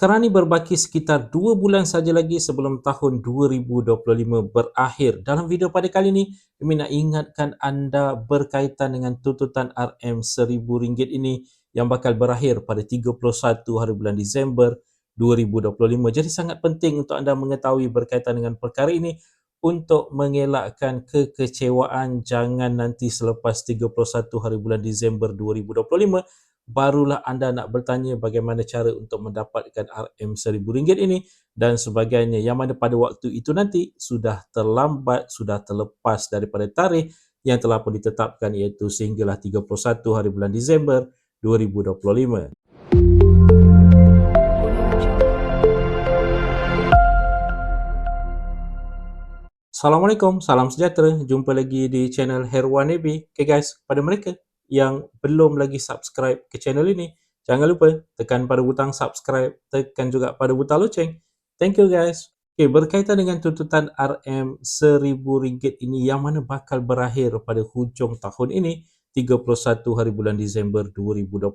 Sekarang ni berbaki sekitar 2 bulan saja lagi sebelum tahun 2025 berakhir. Dalam video pada kali ini, kami nak ingatkan anda berkaitan dengan tuntutan RM RM1,000 ini yang bakal berakhir pada 31 hari bulan Disember 2025. Jadi sangat penting untuk anda mengetahui berkaitan dengan perkara ini untuk mengelakkan kekecewaan jangan nanti selepas 31 hari bulan Disember 2025 barulah anda nak bertanya bagaimana cara untuk mendapatkan RM1000 ini dan sebagainya yang mana pada waktu itu nanti sudah terlambat, sudah terlepas daripada tarikh yang telah pun ditetapkan iaitu sehinggalah 31 hari bulan Disember 2025. Assalamualaikum, salam sejahtera. Jumpa lagi di channel Herwan Nebi. Okay guys, pada mereka yang belum lagi subscribe ke channel ini, jangan lupa tekan pada butang subscribe, tekan juga pada butang loceng. Thank you guys. Okay, berkaitan dengan tuntutan RM RM1,000 ini yang mana bakal berakhir pada hujung tahun ini, 31 hari bulan Disember 2025.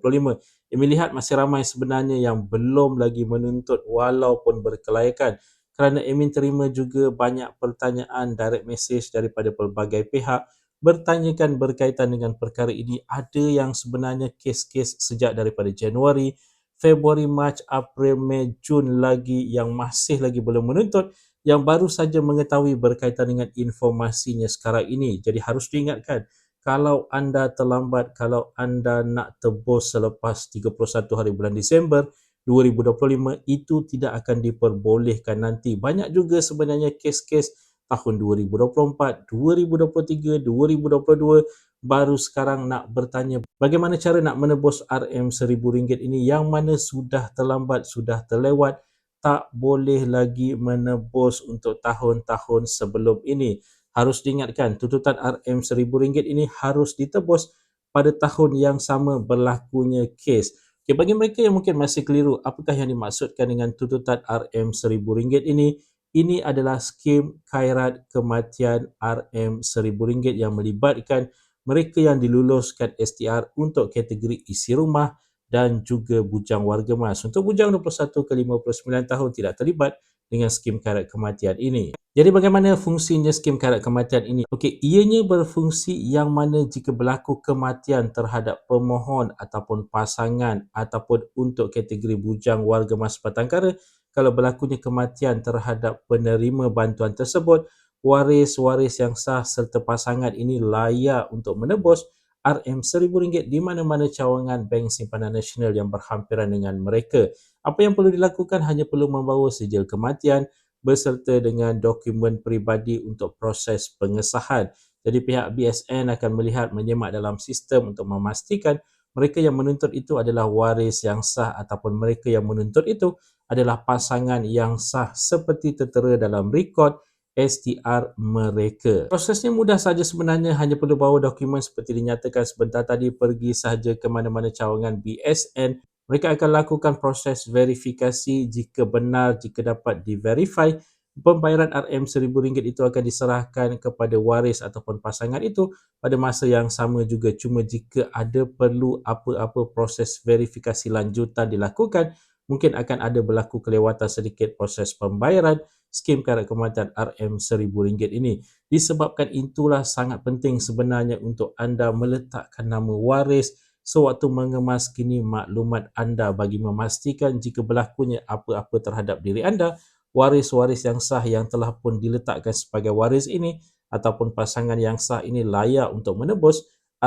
Kami lihat masih ramai sebenarnya yang belum lagi menuntut walaupun berkelayakan kerana Emin terima juga banyak pertanyaan direct message daripada pelbagai pihak bertanyakan berkaitan dengan perkara ini ada yang sebenarnya kes-kes sejak daripada Januari, Februari, Mac, April, Mei, Jun lagi yang masih lagi belum menuntut yang baru saja mengetahui berkaitan dengan informasinya sekarang ini. Jadi harus diingatkan kalau anda terlambat, kalau anda nak tebus selepas 31 hari bulan Disember 2025 itu tidak akan diperbolehkan nanti. Banyak juga sebenarnya kes-kes tahun 2024, 2023, 2022 baru sekarang nak bertanya bagaimana cara nak menebus RM1000 ini yang mana sudah terlambat, sudah terlewat tak boleh lagi menebus untuk tahun-tahun sebelum ini. Harus diingatkan, tuntutan RM1000 ini harus ditebus pada tahun yang sama berlakunya kes. Okay, bagi mereka yang mungkin masih keliru, apakah yang dimaksudkan dengan tuntutan RM1000 ini? Ini adalah skim khairat kematian RM1000 yang melibatkan mereka yang diluluskan STR untuk kategori isi rumah dan juga bujang warga mas. Untuk bujang 21 ke 59 tahun tidak terlibat dengan skim khairat kematian ini. Jadi bagaimana fungsinya skim khairat kematian ini? Okey, ianya berfungsi yang mana jika berlaku kematian terhadap pemohon ataupun pasangan ataupun untuk kategori bujang warga mas Batangkara kalau berlakunya kematian terhadap penerima bantuan tersebut, waris-waris yang sah serta pasangan ini layak untuk menebus RM1000 di mana-mana cawangan Bank Simpanan Nasional yang berhampiran dengan mereka. Apa yang perlu dilakukan hanya perlu membawa sijil kematian berserta dengan dokumen peribadi untuk proses pengesahan. Jadi pihak BSN akan melihat menyemak dalam sistem untuk memastikan mereka yang menuntut itu adalah waris yang sah ataupun mereka yang menuntut itu adalah pasangan yang sah seperti tertera dalam rekod STR mereka. Prosesnya mudah saja sebenarnya hanya perlu bawa dokumen seperti dinyatakan sebentar tadi pergi sahaja ke mana-mana cawangan BSN. Mereka akan lakukan proses verifikasi jika benar, jika dapat di-verify pembayaran RM1000 itu akan diserahkan kepada waris ataupun pasangan itu pada masa yang sama juga cuma jika ada perlu apa-apa proses verifikasi lanjutan dilakukan mungkin akan ada berlaku kelewatan sedikit proses pembayaran skim karat kematian RM1000 ini. Disebabkan itulah sangat penting sebenarnya untuk anda meletakkan nama waris sewaktu mengemas kini maklumat anda bagi memastikan jika berlakunya apa-apa terhadap diri anda, waris-waris yang sah yang telah pun diletakkan sebagai waris ini ataupun pasangan yang sah ini layak untuk menebus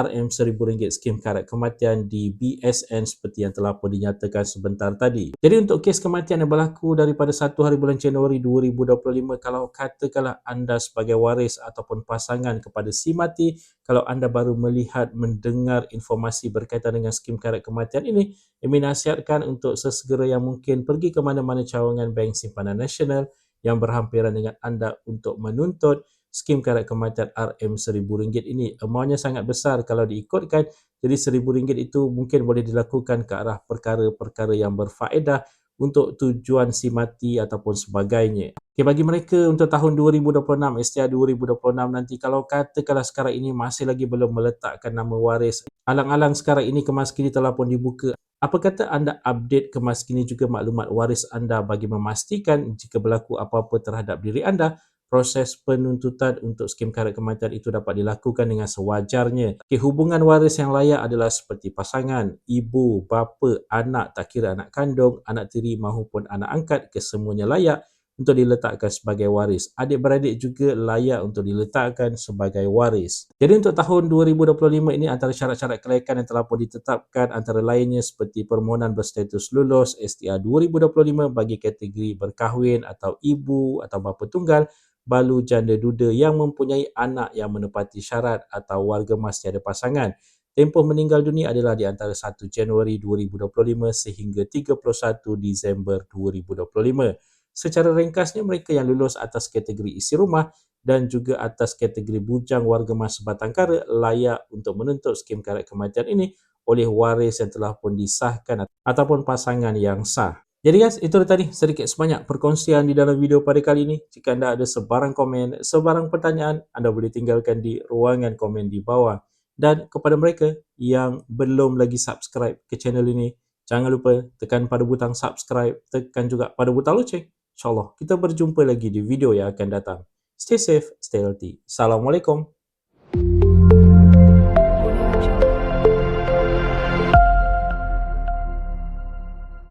RM1000 skim karat kematian di BSN seperti yang telah pun dinyatakan sebentar tadi. Jadi untuk kes kematian yang berlaku daripada 1 hari bulan Januari 2025 kalau katakanlah anda sebagai waris ataupun pasangan kepada si mati kalau anda baru melihat mendengar informasi berkaitan dengan skim karat kematian ini kami nasihatkan untuk sesegera yang mungkin pergi ke mana-mana cawangan Bank Simpanan Nasional yang berhampiran dengan anda untuk menuntut skim karat kematian RM1000 ini amountnya sangat besar kalau diikutkan jadi RM1000 itu mungkin boleh dilakukan ke arah perkara-perkara yang berfaedah untuk tujuan si mati ataupun sebagainya. Okay, bagi mereka untuk tahun 2026, STR 2026 nanti kalau katakanlah sekarang ini masih lagi belum meletakkan nama waris, alang-alang sekarang ini kemas kini telah pun dibuka Apa kata anda update kemaskini juga maklumat waris anda bagi memastikan jika berlaku apa-apa terhadap diri anda, proses penuntutan untuk skim karet kematian itu dapat dilakukan dengan sewajarnya. Okay, hubungan waris yang layak adalah seperti pasangan, ibu, bapa, anak, tak kira anak kandung, anak tiri maupun anak angkat, kesemuanya layak untuk diletakkan sebagai waris. Adik-beradik juga layak untuk diletakkan sebagai waris. Jadi untuk tahun 2025 ini antara syarat-syarat kelayakan yang telah pun ditetapkan antara lainnya seperti permohonan berstatus lulus STR 2025 bagi kategori berkahwin atau ibu atau bapa tunggal balu janda duda yang mempunyai anak yang menepati syarat atau warga mas tiada pasangan. Tempoh meninggal dunia adalah di antara 1 Januari 2025 sehingga 31 Disember 2025. Secara ringkasnya, mereka yang lulus atas kategori isi rumah dan juga atas kategori bujang warga mas sebatang kara layak untuk menuntut skim karet kematian ini oleh waris yang telah pun disahkan ataupun pasangan yang sah. Jadi guys, itu tadi sedikit sebanyak perkongsian di dalam video pada kali ini. Jika anda ada sebarang komen, sebarang pertanyaan, anda boleh tinggalkan di ruangan komen di bawah. Dan kepada mereka yang belum lagi subscribe ke channel ini, jangan lupa tekan pada butang subscribe, tekan juga pada butang loceng InsyaAllah kita berjumpa lagi di video yang akan datang. Stay safe, stay healthy. Assalamualaikum.